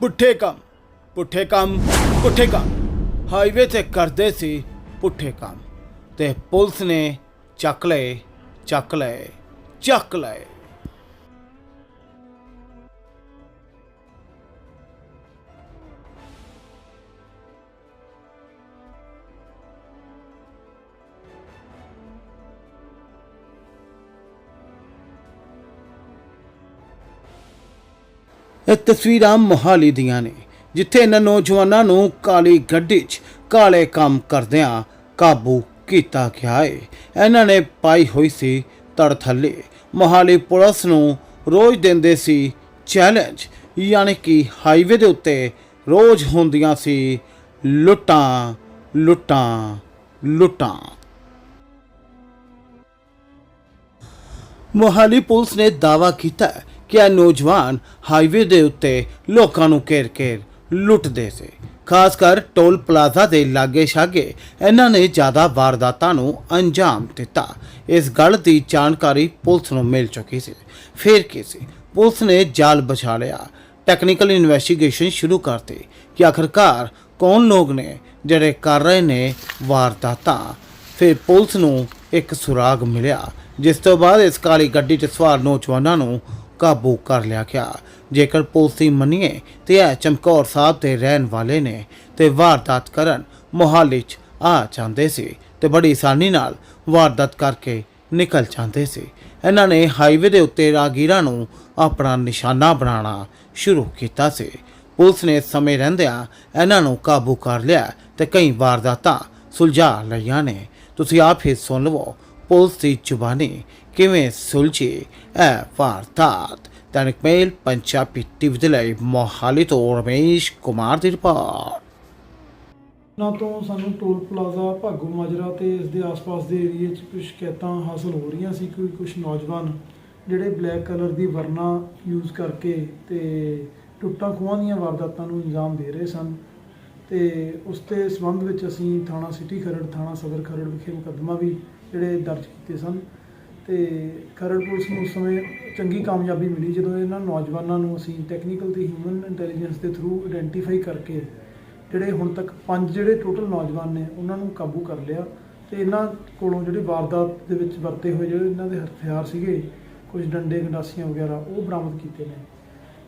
ਪੁੱਠੇ ਕੰਮ ਪੁੱਠੇ ਕੰਮ ਪੁੱਠੇ ਕੰਮ। ਹਾਈਵੇ ਤੇ ਕਰਦੇ ਸੀ ਪੁੱਠੇ ਕੰਮ ਤੇ ਪੁਲਿਸ ਨੇ ਚੱਕ ਲਏ ਚੱਕ ਲਏ ਚੱਕ ਲਏ। ਇਹ ਤਸਵੀਰਾਂ ਮੋਹਾਲੀ ਦੀਆਂ ਨੇ, ਜਿੱਥੇ ਇਹਨਾਂ ਨੌਜਵਾਨਾਂ ਨੂੰ ਕਾਲੀ ਗੱਡੀ 'ਚ ਕਾਲੇ ਕੰਮ ਕਰਦਿਆਂ ਕਾਬੂ ਕੀਤਾ ਗਿਆ ਹੈ ਇਹਨਾਂ ਨੇ ਪਾਈ ਹੋਈ ਸੀ ਤੜਥੱਲੇ। ਮੋਹਾਲੀ ਪੁਲਿਸ ਨੂੰ ਰੋਜ਼ ਦਿੰਦੇ ਸੀ ਚੈਲੰਜ ਯਾਨੀ ਕਿ ਹਾਈਵੇ ਦੇ ਉੱਤੇ ਰੋਜ਼ ਹੁੰਦੀਆਂ ਸੀ ਲੁੱਟਾਂ ਲੁੱਟਾਂ ਲੁੱਟਾਂ। ਮੋਹਾਲੀ ਪੁਲਿਸ ਨੇ ਦਾਅਵਾ ਕੀਤਾ ਕਿ ਇਹ ਨੌਜਵਾਨ ਹਾਈਵੇ ਦੇ ਉੱਤੇ ਲੋਕਾਂ ਨੂੰ ਘੇਰ-ਘੇਰ ਲੁੱਟਦੇ ਸੀ। ਖਾਸ ਕਰ ਟੋਲ ਪਲਾਜ਼ਾ ਦੇ ਲਾਗੇ ਛਾਗੇ ਇਹਨਾਂ ਨੇ ਜ਼ਿਆਦਾ ਵਾਰਦਾਤਾਂ ਨੂੰ ਅੰਜਾਮ ਦਿੱਤਾ। ਇਸ ਗੱਲ ਦੀ ਜਾਣਕਾਰੀ ਪੁਲਿਸ ਨੂੰ ਮਿਲ ਚੁੱਕੀ ਸੀ। ਫਿਰ ਕੀ ਸੀ? ਪੁਲਿਸ ਨੇ ਜਾਲ ਬਛਾ ਲਿਆ। ਟੈਕਨੀਕਲ ਇਨਵੈਸਟੀਗੇਸ਼ਨ ਸ਼ੁਰੂ ਕਰਤੀ ਕਿ ਆਖਰਕਾਰ ਕੌਣ ਲੋਕ ਨੇ ਜਿਹੜੇ ਕਰ ਰਹੇ ਨੇ ਵਾਰਦਾਤਾਂ। ਫਿਰ ਪੁਲਿਸ ਨੂੰ ਇੱਕ ਸੁਰਾਗ ਮਿਲਿਆ, ਜਿਸ ਤੋਂ ਬਾਅਦ ਇਸ ਕਾਲੀ ਗੱਡੀ 'ਚ ਸਵਾਰ ਨੌਜਵਾਨਾਂ ਨੂੰ ਕਾਬੂ ਕਰ ਲਿਆ ਗਿਆ। ਜੇਕਰ ਪੁਲਿਸ ਦੀ ਮੰਨੀਏ ਤੇ ਇਹ ਚਮਕੌਰ ਸਾਹਿਬ ਦੇ ਰਹਿਣ ਵਾਲੇ ਨੇ ਤੇ ਵਾਰਦਾਤ ਕਰਨ ਮੋਹਾਲੀ 'ਚ ਆ ਜਾਂਦੇ ਸੀ ਤੇ ਬੜੀ ਆਸਾਨੀ ਨਾਲ ਵਾਰਦਾਤ ਕਰਕੇ ਨਿਕਲ ਜਾਂਦੇ ਸੀ। ਇਹਨਾਂ ਨੇ ਹਾਈਵੇ ਦੇ ਉੱਤੇ ਰਾਗੀਰਾਂ ਨੂੰ ਆਪਣਾ ਨਿਸ਼ਾਨਾ ਬਣਾਉਣਾ ਸ਼ੁਰੂ ਕੀਤਾ ਸੀ। ਪੁਲਿਸ ਨੇ ਸਮੇਂ ਰਹਿੰਦਿਆਂ ਇਹਨਾਂ ਨੂੰ ਕਾਬੂ ਕਰ ਲਿਆ ਤੇ ਕਈ ਵਾਰਦਾਤਾਂ ਸੁਲਝਾ ਲਈਆਂ ਨੇ। ਤੁਸੀਂ ਆਪ ਹੀ ਸੁਣ ਲਵੋ, ਪੁਲਿਸ ਦੀ ਜ਼ੁਬਾਨੀ ਕਿਵੇਂ ਸੁਲਝੇ? ਇਹ ਵਾਰਦਾਤ। ਦੈਨਿਕ ਮੇਲ, ਪੰਜਾਬੀ ਟੀਵੀ ਦੇ ਲਈ ਮੋਹਾਲੀ ਤੋਂ ਰਮੇਸ਼ ਕੁਮਾਰ ਦੀ ਰਿਪੋਰਟ। ਨਾ ਤੋਂ ਸਾਨੂੰ ਟੋਲ ਪਲਾਜ਼ਾ, ਭਾਗੂ ਮਾਜਰਾ ਤੇ ਇਸ ਦੇ ਆਸ-ਪਾਸ ਦੇ ਏਰੀਏ 'ਚ ਕੁਝ ਸ਼ਿਕਾਇਤਾਂ ਹਾਸਲ ਹੋ ਰਹੀਆਂ ਸੀ ਕਿ ਕੁਝ ਨੌਜਵਾਨ ਜਿਹੜੇ ਬਲੈਕ ਕਲਰ ਦੀ ਵਰਨਾ ਯੂਜ਼ ਕਰਕੇ ਤੇ ਟੁੱਟਾਂ ਖੋਹਾਂ ਦੀਆਂ ਵਾਰਦਾਤਾਂ ਨੂੰ ਅੰਜਾਮ ਦੇ ਰਹੇ ਸਨ ਤੇ ਉਸ ਦੇ ਸੰਬੰਧ ਵਿੱਚ ਅਸੀਂ ਥਾਣਾ ਸਿਟੀ ਖਰੜ, ਥਾਣਾ ਸਦਰ ਖਰੜ ਵਿਖੇ ਮੁਕੱਦਮਾ ਵੀ ਜਿਹੜੇ ਦਰਜ ਕੀਤੇ ਸਨ। ਤੇ ਖਰੜ ਪੁਲਿਸ ਨੂੰ ਉਸ ਸਮੇਂ ਚੰਗੀ ਕਾਮਯਾਬੀ ਮਿਲੀ ਜਦੋਂ ਇਹਨਾਂ ਨੌਜਵਾਨਾਂ ਨੂੰ ਅਸੀਂ ਟੈਕਨੀਕਲ ਤੇ ਹਿਊਮਨ ਇੰਟੈਲੀਜੈਂਸ ਦੇ ਥਰੂ ਆਇਡੈਂਟੀਫਾਈ ਕਰਕੇ ਜਿਹੜੇ ਹੁਣ ਤੱਕ ਪੰਜ ਜਿਹੜੇ ਟੋਟਲ ਨੌਜਵਾਨ ਨੇ, ਉਹਨਾਂ ਨੂੰ ਕਾਬੂ ਕਰ ਲਿਆ ਤੇ ਇਹਨਾਂ ਕੋਲੋਂ ਜਿਹੜੇ ਵਾਰਦਾਤ ਦੇ ਵਿੱਚ ਵਰਤੇ ਹੋਏ ਜਿਹੜੇ ਇਹਨਾਂ ਦੇ ਹਥਿਆਰ ਸੀਗੇ, ਕੁਝ ਡੰਡੇ, ਗੰਡਾਸੀਆਂ ਵਗੈਰਾ, ਉਹ ਬਰਾਮਦ ਕੀਤੇ ਨੇ।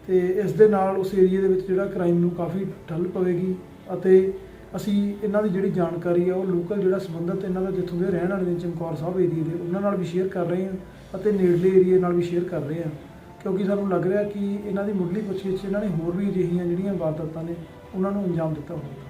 ਤੇ ਇਸ ਦੇ ਨਾਲ ਉਸ ਏਰੀਆ ਦੇ ਵਿੱਚ ਜਿਹੜਾ ਕ੍ਰਾਈਮ ਨੂੰ ਕਾਫੀ ਠੱਲ ਪਵੇਗੀ ਅਤੇ ਅਸੀਂ ਇਹਨਾਂ ਦੀ ਜਿਹੜੀ ਜਾਣਕਾਰੀ ਆ, ਉਹ ਲੋਕਲ ਜਿਹੜਾ ਸੰਬੰਧਤ ਇਹਨਾਂ ਦਾ ਜਿੱਥੋਂ ਦੇ ਰਹਿਣ ਵਾਲੇ ਨੇ ਚਮਕੌਰ ਸਾਹਿਬ ਏਰੀਏ ਦੇ, ਉਹਨਾਂ ਨਾਲ ਵੀ ਸ਼ੇਅਰ ਕਰ ਰਹੇ ਹਾਂ ਅਤੇ ਨੇੜਲੇ ਏਰੀਏ ਨਾਲ ਵੀ ਸ਼ੇਅਰ ਕਰ ਰਹੇ ਹਾਂ। ਕਿਉਂਕਿ ਸਾਨੂੰ ਲੱਗ ਰਿਹਾ ਕਿ ਇਹਨਾਂ ਦੀ ਮੁੱਢਲੀ ਪੁੱਛਗਿੱਛ 'ਚ ਇਹਨਾਂ ਨੇ ਹੋਰ ਵੀ ਅਜਿਹੀਆਂ ਜਿਹੜੀਆਂ ਵਾਰਦਾਤਾਂ ਨੇ, ਉਹਨਾਂ ਨੂੰ ਅੰਜਾਮ ਦਿੱਤਾ ਹੋਵੇਗਾ।